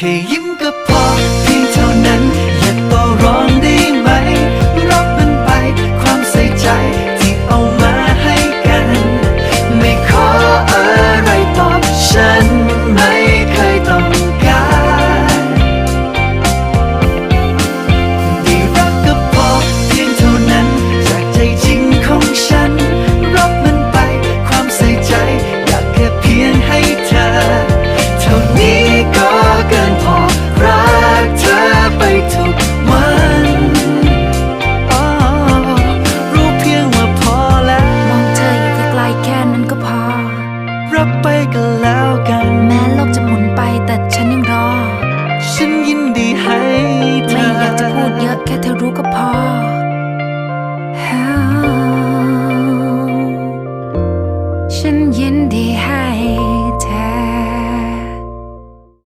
แค่ยิ้มก็พอเพียงเธ รับไปก็แล้วกัน แม้โลกจะหมุนไปแต่ฉันยังรอ ฉันยินดีให้